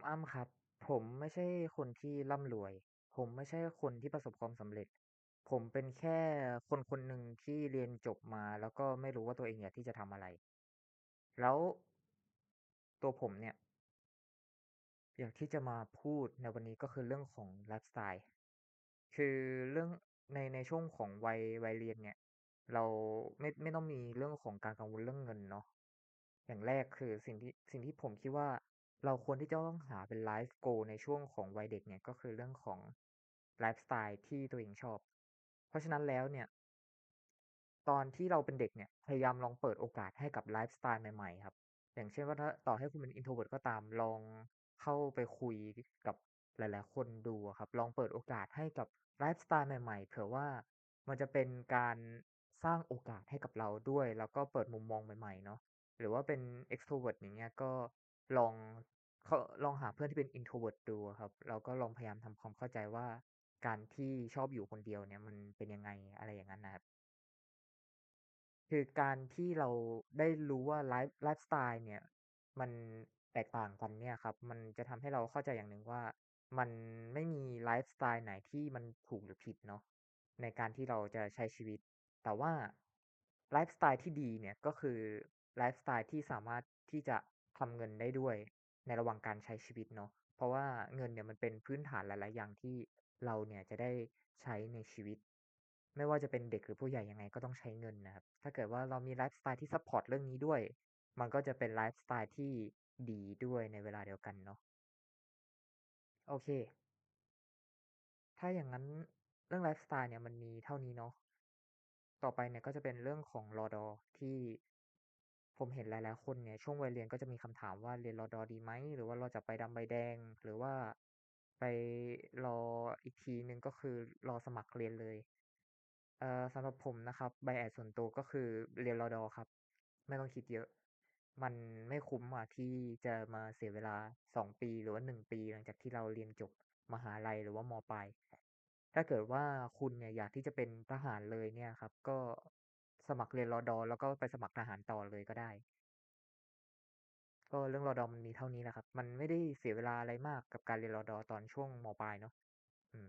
คุณอ้ำครับ ผมไม่ใช่คนที่ร่ำรวย ผมไม่ใช่คนที่ประสบความสำเร็จ ผมเป็นแค่คนคนหนึ่งที่เรียนจบมา แล้วก็ไม่รู้ว่าตัวเองอยากที่จะทำอะไร แล้วตัวผมเนี่ย อยากที่จะมาพูดในวันนี้ก็คือเรื่องของไลฟ์สไตล์คือเรื่องในในช่วงของวัยวัยเรียนเนี่ย เราไม่ไม่ต้องมีเรื่องของการกังวลเรื่องเงินเนาะอย่างแรกคือสิ่งที่สิ่งที่ผมคิดว่า เราควรที่จะต้องหาเป็น life goal ในช่วงของวัยเด็กเนี่ยก็คือเรื่องของไลฟ์สไตล์ที่ตัวเองชอบ เพราะฉะนั้นแล้วเนี่ย ตอนที่เราเป็นเด็กเนี่ยพยายามลองเปิดโอกาสให้กับไลฟ์สไตล์ใหม่ๆครับ อย่างเช่นว่าถ้าต่อให้คุณเป็น introvert ก็ตามลองเข้าไปคุยกับหลาย ๆ คนดูครับ ลองเปิดโอกาสให้กับไลฟ์สไตล์ใหม่ ๆ เผื่อว่ามันจะเป็นการสร้างโอกาสให้กับเราด้วย แล้วก็เปิดมุมมองใหม่ ๆ เนาะหรือว่าเป็น extrovert อย่างเงี้ยก็ ลองเขาลองหาเพื่อนที่เป็น introvert ดูอะครับแล้วก็ลองพยายามทำความเข้าใจว่า การที่ชอบอยู่คนเดียวเนี่ยมันเป็นยังไงอะไรอย่างนั้นนะครับ คือการที่เราได้รู้ว่าไลฟ์ไลฟ์สไตล์เนี่ย มันแตกต่างกันเนี่ยครับ มันจะทำให้เราเข้าใจอย่างหนึ่งว่า มันไม่มีไลฟ์สไตล์ไหนที่มันถูกหรือผิดเนาะในการที่เราจะใช้ชีวิต แต่ว่าไลฟ์สไตล์ที่ดีเนี่ยก็คือไลฟ์สไตล์ที่สามารถที่จะ ทำเงินได้ด้วยในระหว่างการใช้ชีวิตเนาะ เพราะว่าเงินเนี่ยมันเป็นพื้นฐานหลาย ๆ อย่างที่เราเนี่ยจะได้ใช้ในชีวิต ไม่ว่าจะเป็นเด็กหรือผู้ใหญ่ยังไงก็ต้องใช้เงินนะครับ ถ้าเกิดว่าเรามีไลฟ์สไตล์ที่ซัปพอร์ตเรื่องนี้ด้วย มันก็จะเป็นไลฟ์สไตล์ที่ดีด้วยในเวลาเดียวกันเนาะ โอเค ถ้าอย่างงั้นเรื่องไลฟ์สไตล์เนี่ยมันมีเท่านี้เนาะ ต่อไปเนี่ยก็จะเป็นเรื่องของรอดที่ ผมเห็นหลาย ๆ คนเนี่ยช่วงวัยเรียนก็จะมีคำถามว่าเรียนรอดดีไหม หรือว่ารอจับใบดำใบแดง หรือว่าไปรออีกทีหนึ่งก็คือรอสมัครเรียนเลย เอ่อสำหรับผมนะครับ bias ส่วนตัวก็คือเรียนรอดครับ ไม่ต้องคิดเยอะ มันไม่คุ้มอะที่จะมาเสียเวลา2ปีหรือว่า1ปี หลังจากที่เราเรียนจบมหาลัยหรือว่ามปลายถ้าเกิดว่าคุณเนี่ยอยากที่จะเป็นทหารเลยเนี่ยครับ ก็ สมัครเรียนรอดอแล้วก็ไปสมัครทหารต่อเลยก็ได้ ก็เรื่องรอดอมันมีเท่านี้แหละครับ มันไม่ได้เสียเวลาอะไรมากกับการเรียนรอดอตอนช่วงมปลายเนาะอืม